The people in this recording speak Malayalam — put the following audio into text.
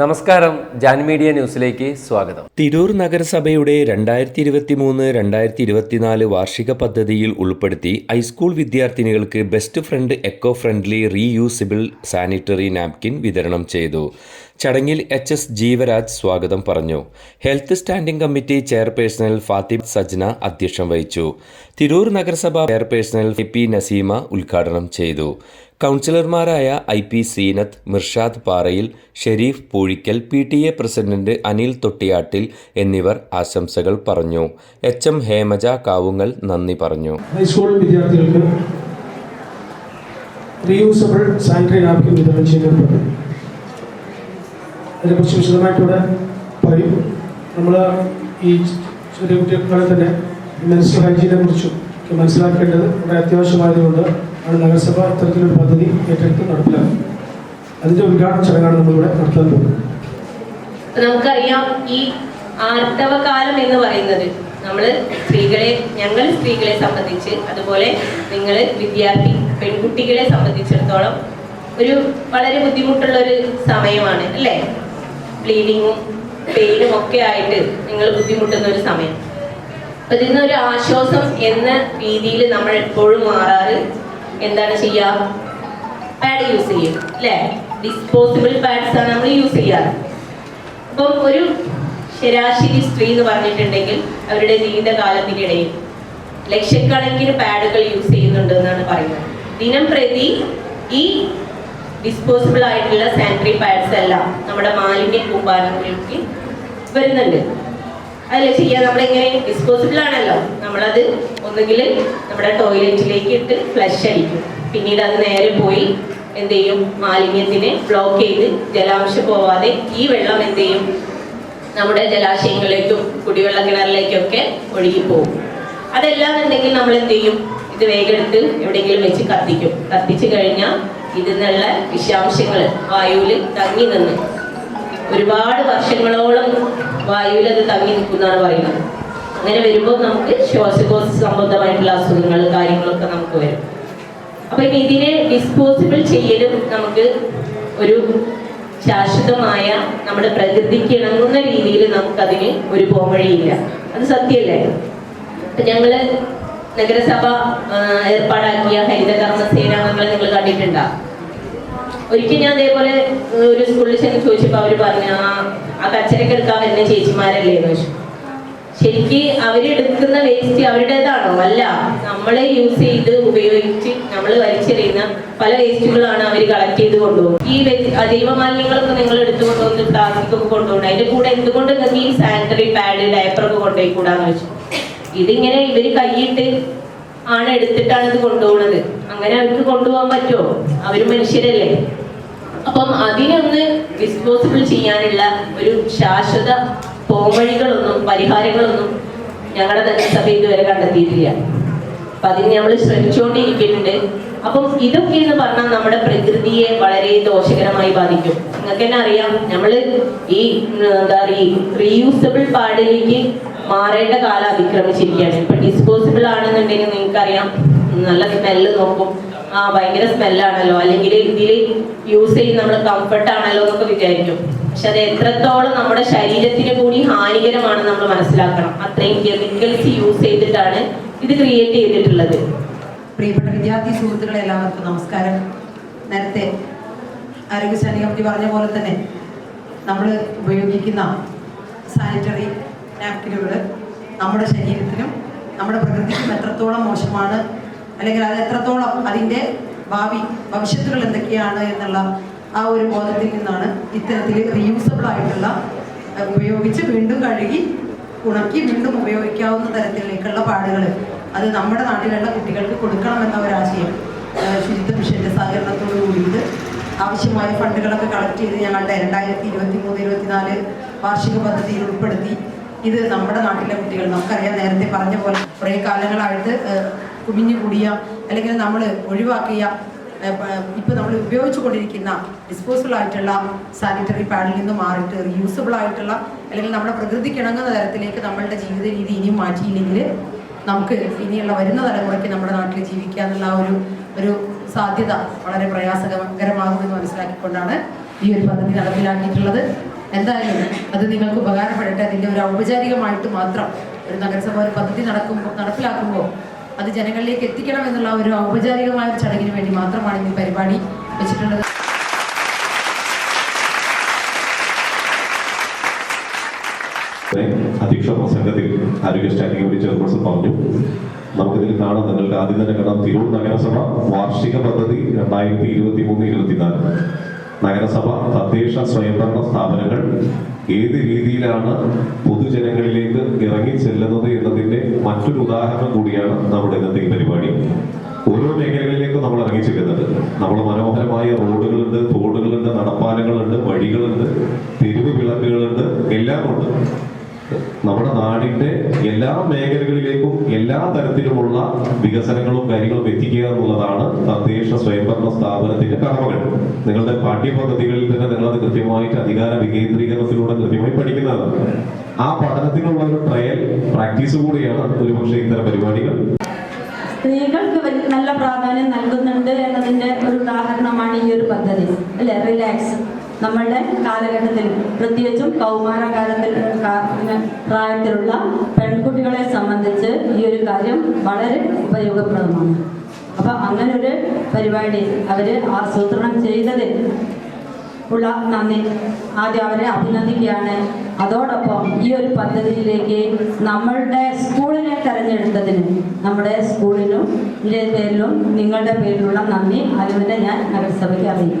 നമസ്കാരം ജാൻ മീഡിയ ന്യൂസിലേക്ക് സ്വാഗതം. തിരൂർ നഗരസഭയുടെ രണ്ടായിരത്തി ഇരുപത്തി മൂന്ന് രണ്ടായിരത്തി ഇരുപത്തിനാല് വാർഷിക പദ്ധതിയിൽ ഉൾപ്പെടുത്തി high school വിദ്യാർത്ഥിനികൾക്ക് best friend eco friendly reusable sanitary napkin വിതരണം ചെയ്തു. ചടങ്ങിൽ എച്ച് എസ് ജീവരാജ് സ്വാഗതം പറഞ്ഞു. ഹെൽത്ത് സ്റ്റാൻഡിംഗ് കമ്മിറ്റി ചെയർപേഴ്സണൽ ഫാത്തിബ് സജ്ന അധ്യക്ഷം വഹിച്ചു. തിരൂർ നഗരസഭ ചെയർപേഴ്സണൽ പി നസീമ ഉദ്ഘാടനം ചെയ്തു. കൗൺസിലർമാരായ I P Seenath Mirshad Parayil Sherif Poozhikkal P T A president Anil Thottiyattil എന്നിവർ ആശംസകൾ പറഞ്ഞു. എച്ച് എം ഹേമജ കാവുങ്ങൽ നന്ദി പറഞ്ഞു. ഹൈസ്കൂൾ വിദ്യാർത്ഥികൾക്ക് റീയൂസബിൾ സാനിറ്ററി നാപ്കിൻ വിതരണം ചെയ്യുന്നുണ്ട് അതിനെക്കുറിച്ച് വിശദമായിട്ടൂടെ പറയും. നമ്മൾ ഈ ചെറിയ കുട്ടികളെ തന്നെ മെൻസ്ട്രൽ ഹൈജീനെ കുറിച്ചും മനസ്സിലാക്കേണ്ടത് വളരെ അത്യാവശ്യമായതുകൊണ്ട് ആണ് നഗരസഭ ഇത്തരത്തിലൊരു പദ്ധതി ഏറ്റെടുത്ത് നടപ്പിലാക്കുന്നത്. അതിന്റെ ഉദ്ഘാടന ചടങ്ങാണ് നമ്മളിവിടെ നടത്താൻ പോകുന്നത്. നമുക്കറിയാം ഈ ആർത്തവകാലം എന്ന് പറയുന്നത് നമ്മൾ സ്ത്രീകളെ ഞങ്ങൾ സ്ത്രീകളെ സംബന്ധിച്ച് അതുപോലെ നിങ്ങൾ വിദ്യാർത്ഥി പെൺകുട്ടികളെ സംബന്ധിച്ചിടത്തോളം ഒരു വളരെ ബുദ്ധിമുട്ടുള്ള ഒരു സമയമാണ് അല്ലേ? ബ്ലീഡിങ്ങും പെയിനും ഒക്കെ ആയിട്ട് നിങ്ങൾ ബുദ്ധിമുട്ടുന്ന ഒരു സമയം. അപ്പൊ ഇതിൽ നിന്നൊരു ആശ്വാസം എന്ന രീതിയിൽ നമ്മൾ എപ്പോഴും മാറാറ് എന്താണ് ചെയ്യുക പാഡ് യൂസ് ചെയ്യും അല്ലേ ഡിസ്പോസിബിൾ പാഡ്സ് ആണ് നമ്മൾ യൂസ് ചെയ്യാറ്. അപ്പം ഒരു ശരാശരി സ്ത്രീ എന്ന് പറഞ്ഞിട്ടുണ്ടെങ്കിൽ അവരുടെ ജീവിതകാലത്തിനിടയിൽ ലക്ഷക്കണക്കിന് പാഡുകൾ യൂസ് ചെയ്യുന്നുണ്ട് എന്നാണ് പറയുന്നത്. ദിനം പ്രതി ഈ ഡിസ്പോസിബിൾ ആയിട്ടുള്ള സാനിറ്ററി പാഡ്സ് എല്ലാം നമ്മുടെ മാലിന്യ കൂമ്പാരത്തിലേക്ക് വരുന്നുണ്ട്. അതല്ല ചെയ്യാൻ നമ്മളെങ്ങനെ ഡിസ്പോസിബിൾ ആണല്ലോ. നമ്മളത് ഒന്നുകിൽ നമ്മുടെ ടോയ്ലറ്റിലേക്ക് ഇട്ട് ഫ്ലഷ് അടിക്കും. പിന്നീട് അത് നേരെ പോയി എന്ത് ചെയ്യും മാലിന്യത്തിനെ ബ്ലോക്ക് ചെയ്ത് ജലാംശം പോവാതെ ഈ വെള്ളം എന്ത് ചെയ്യും നമ്മുടെ ജലാശയങ്ങളിലേക്കും കുടിവെള്ള കിണറിലേക്കൊക്കെ ഒഴുകി പോകും അതെല്ലാം എന്നുണ്ടെങ്കിൽ നമ്മൾ എന്ത് ചെയ്യും ഇത് വേഗെടുത്ത് എവിടെയെങ്കിലും വെച്ച് കത്തിക്കും. കത്തിച്ചു കഴിഞ്ഞാൽ ഇതിൽ നിന്നുള്ള വിഷാംശങ്ങൾ വായുവിൽ തങ്ങി നിന്ന് ഒരുപാട് വർഷങ്ങളോളം വായുവിൽ അത് തങ്ങി നിൽക്കുന്നതാണ് പറയുന്നത്. അങ്ങനെ വരുമ്പോൾ നമുക്ക് ശ്വാസകോശ സംബന്ധമായിട്ടുള്ള അസുഖങ്ങൾ കാര്യങ്ങളൊക്കെ നമുക്ക് വരും. അപ്പൊ ഇനി ഇതിനെ ഡിസ്പോസിബിൾ ചെയ്യലും നമുക്ക് ഒരു ശാശ്വതമായ നമ്മുടെ പ്രകൃതിക്ക് ഇണങ്ങുന്ന രീതിയിൽ നമുക്കതിന് ഒരു പോംവഴിയില്ല. അത് സത്യമല്ലേ? ഞങ്ങൾ നഗരസഭ ഏർപ്പാടാക്കിയ ഹരിതകർമ്മ സേനാംഗങ്ങൾ നിങ്ങൾ കണ്ടിട്ടുണ്ടോ ഒരിക്കൽ ഞാൻ അതേപോലെ ഒരു സ്കൂളിൽ ചെന്ന് ചോദിച്ചപ്പോൾ അവർ പറഞ്ഞു ആ ആ കച്ചരക്ക് എടുക്കാൻ വരുന്ന ചേച്ചിമാരല്ലേ? എന്ന് ചോദിച്ചു. ശരിക്ക് അവരെടുക്കുന്ന വേസ്റ്റ് അവരുടേതാണോ? അല്ല. നമ്മളെ യൂസ് ചെയ്ത് ഉപയോഗിച്ച് നമ്മൾ വലിച്ചെറിയുന്ന പല വേസ്റ്റുകളാണ് അവർ കളക്ട് ചെയ്ത് കൊണ്ടുപോകുന്നത്. ഈ അജൈവ മാലിന്യങ്ങളൊക്കെ നിങ്ങൾ എടുത്തു കൊണ്ടുവന്ന് പ്ലാസ്റ്റിക് ഒക്കെ കൊണ്ടുപോകണം. അതിന്റെ കൂടെ എന്തുകൊണ്ട് നിങ്ങൾക്ക് ഈ സാനിറ്ററി പാഡ് ഡയപ്പർ ഒക്കെ കൊണ്ടുപോയി കൂടാന്ന് വെച്ചു ഇതിങ്ങനെ ഇവർ കൈയിട്ട് ആണ് എടുത്തിട്ടാണ് ഇത് കൊണ്ടുപോകുന്നത്. അങ്ങനെ അവർക്ക് കൊണ്ടുപോകാൻ പറ്റുമോ? അവർ മനുഷ്യരല്ലേ? അപ്പം അതിനൊന്ന് ഡിസ്പോസിബിൾ ചെയ്യാനുള്ള ഒരു ശാശ്വത പോംവഴികളൊന്നും പരിഹാരങ്ങളൊന്നും ഞങ്ങളുടെ നഗരസഭ ഇതുവരെ കണ്ടെത്തിയിട്ടില്ല. അപ്പൊ അതിന് നമ്മൾ ശ്രമിച്ചുകൊണ്ടിരിക്കുന്നുണ്ട് അപ്പം ഇതൊക്കെ എന്ന് പറഞ്ഞാൽ നമ്മുടെ പ്രകൃതിയെ വളരെ ദോഷകരമായി ബാധിക്കും. നിങ്ങൾക്ക് തന്നെ അറിയാം നമ്മൾ ഈ എന്താ പറയുക റീയൂസബിൾ പാടിലേക്ക് മാറേണ്ട കാലം അതിക്രമിച്ചിരിക്കുകയാണ്. ഇപ്പൊ ഡിസ്പോസിബിൾ ആണെന്നുണ്ടെങ്കിൽ നിങ്ങൾക്കറിയാം നല്ല സ്മെല്ല് നോക്കും. ആ ഭയങ്കര സ്മെല്ലാണല്ലോ അല്ലെങ്കിൽ ഇതിൽ യൂസ് ചെയ്ത് നമ്മൾ കംഫർട്ട് ആണല്ലോ എന്നൊക്കെ വിചാരിക്കും. പക്ഷെ അത് എത്രത്തോളം നമ്മുടെ ശരീരത്തിന് കൂടി ഹാനികരമാണ് നമ്മൾ മനസ്സിലാക്കണം. അത്രയും കെമിക്കൽസ് യൂസ് ചെയ്തിട്ടാണ് ഇത് ക്രിയേറ്റ് ചെയ്തിട്ടുള്ളത്. പ്രിയപ്പെട്ട വിദ്യാർത്ഥി സുഹൃത്തുക്കളെ എല്ലാവർക്കും നമസ്കാരം. നേരത്തെ ആരോഗ്യസേന കമ്മിറ്റി പറഞ്ഞ പോലെ തന്നെ നമ്മൾ ഉപയോഗിക്കുന്ന സാനിറ്ററി നാപ്കിനുകൾ നമ്മുടെ ശരീരത്തിനും നമ്മുടെ പ്രകൃതിക്കും എത്രത്തോളം മോശമാണ് അല്ലെങ്കിൽ അത് എത്രത്തോളം അതിന്റെ ഭാവി ഭവിഷ്യത്തുകൾ എന്തൊക്കെയാണ് എന്നുള്ള ആ ഒരു ബോധത്തിൽ നിന്നാണ് ഇത്തരത്തിൽ റീയൂസബിൾ ആയിട്ടുള്ള ഉപയോഗിച്ച് വീണ്ടും കഴുകി ഉണക്കി വീണ്ടും ഉപയോഗിക്കാവുന്ന തരത്തിലേക്കുള്ള പാടുകൾ. അത് നമ്മുടെ നാട്ടിലുള്ള കുട്ടികൾക്ക് കൊടുക്കണമെന്ന ഒരാശയം ശുചിത്വ മിഷന്റെ സഹകരണത്തോടു കൂടിയിട്ട് ആവശ്യമായ ഫണ്ടുകളൊക്കെ കളക്ട് ചെയ്ത് ഞങ്ങളുടെ രണ്ടായിരത്തി ഇരുപത്തി മൂന്ന് ഇരുപത്തിനാല് വാർഷിക പദ്ധതിയിൽ ഉൾപ്പെടുത്തി. ഇത് നമ്മുടെ നാട്ടിലെ കുട്ടികൾ നമുക്കറിയാം നേരത്തെ പറഞ്ഞ പോലെ കുറേ കാലങ്ങളായിട്ട് കുമിഞ്ഞു കൂടിയ അല്ലെങ്കിൽ നമ്മൾ ഒഴിവാക്കിയ ഇപ്പോൾ നമ്മൾ ഉപയോഗിച്ചു കൊണ്ടിരിക്കുന്ന ഡിസ്പോസിബിൾ ആയിട്ടുള്ള സാനിറ്ററി പാഡിൽ നിന്ന് മാറിയിട്ട് റീയൂസബിൾ ആയിട്ടുള്ള അല്ലെങ്കിൽ നമ്മുടെ പ്രകൃതിക്ക് ഇണങ്ങുന്ന തരത്തിലേക്ക് നമ്മളുടെ ജീവിത രീതി ഇനിയും മാറ്റിയില്ലെങ്കിൽ നമുക്ക് ഇനിയുള്ള വരുന്ന തലമുറയ്ക്ക് നമ്മുടെ നാട്ടിൽ ജീവിക്കുക എന്നുള്ള ഒരു ഒരു സാധ്യത വളരെ പ്രയാസകരമാകുമെന്ന് മനസ്സിലാക്കിക്കൊണ്ടാണ് ഈ ഒരു പദ്ധതി നടപ്പിലാക്കിയിട്ടുള്ളത്. എന്തായാലും അത് നിങ്ങൾക്ക് ഉപകാരപ്പെടട്ടെ. അതിന്റെ ഒരു ഔപചാരികമായിട്ട് മാത്രം ഒരു നഗരസഭ ഒരു പദ്ധതി നടക്കുമ്പോൾ നടപ്പിലാക്കുമ്പോൾ അത് ജനങ്ങളിലേക്ക് എത്തിക്കണം എന്നുള്ള ഒരു ഔപചാരികമായ ഒരു ചടങ്ങിന് വേണ്ടി മാത്രമാണ് ഈ പരിപാടി വെച്ചിട്ടുള്ളത്. അധ്യക്ഷ പ്രസംഗത്തിൽ ആരോഗ്യ സ്റ്റാൻഡിംഗ് കമ്മിറ്റി ചെയർപേഴ്സൺ പറഞ്ഞു നമുക്കിതിൽ കാണാം നിങ്ങൾക്ക് ആദ്യം തന്നെ കാണാം തിരൂർ നഗരസഭ വാർഷിക പദ്ധതി രണ്ടായിരത്തി ഇരുപത്തി മൂന്ന് ഇരുപത്തിനാല്. നഗരസഭ തദ്ദേശ സ്വയംഭരണ സ്ഥാപനങ്ങൾ ഏത് രീതിയിലാണ് പൊതുജനങ്ങളിലേക്ക് ഇറങ്ങി ചെല്ലുന്നത് എന്നതിന്റെ മറ്റൊരു ഉദാഹരണം കൂടിയാണ് നമ്മുടെ ഇന്നത്തെ പരിപാടി. ഓരോ മേഖലകളിലേക്കും നമ്മൾ ഇറങ്ങി ചെല്ലുന്നത്. നമ്മൾ മനോഹരമായ റോഡുകളുണ്ട് തോടുകളുണ്ട് നടപ്പാലങ്ങളുണ്ട് വഴികളുണ്ട് തെരുവ് വിളക്കുകളുണ്ട് എല്ലാം ഉണ്ട് നമ്മുടെ നാടിന്റെ എല്ലാ മേഖലകളിലേക്കും എല്ലാ തരത്തിലുമുള്ള വികസനങ്ങളും കാര്യങ്ങളും എത്തിക്കുക എന്നുള്ളതാണ് തദ്ദേശ സ്വയംഭരണ സ്ഥാപനത്തിന്റെ കടമകൾ. നിങ്ങളുടെ പാഠ്യപദ്ധതികളിൽ തന്നെ നിങ്ങളത് കൃത്യമായിട്ട് അധികാര വികേന്ദ്രീകരണത്തിലൂടെ കൃത്യമായി പഠിക്കുന്നതാണ്. ആ പഠനത്തിനുള്ള ഒരു ട്രയൽ പ്രാക്ടീസ് കൂടിയാണ് ഒരുപക്ഷെ ഇത്തരം പരിപാടികൾ. സ്ത്രീകൾക്ക് നല്ല പ്രാധാന്യം നൽകുന്നുണ്ട് എന്നതിന്റെ ഒരു ഉദാഹരണമാണ് ഈ ഒരു പദ്ധതി. അല്ലെ? റിലാക്സ് നമ്മളുടെ കാലഘട്ടത്തിൽ പ്രത്യേകിച്ചും കൗമാരകാലത്തിൽ കാലത്തിൽ പ്രായത്തിലുള്ള പെൺകുട്ടികളെ സംബന്ധിച്ച് ഈ ഒരു കാര്യം വളരെ ഉപയോഗപ്രദമാണ്. അപ്പം അങ്ങനെ ഒരു പരിപാടി അവർ ആസൂത്രണം ചെയ്തത് ഉള്ള നന്ദി. ആദ്യം അവരെ അഭിനന്ദിക്കുകയാണ്. അതോടൊപ്പം ഈ ഒരു പദ്ധതിയിലേക്ക് നമ്മളുടെ സ്കൂളിനെ തെരഞ്ഞെടുത്തതിന് നമ്മുടെ സ്കൂളിനും ഇതിന്റെ പേരിലും നിങ്ങളുടെ പേരിലുള്ള നന്ദി. അതുപോലെ ഞാൻ നഗരസഭയ്ക്ക് അറിയിക്കും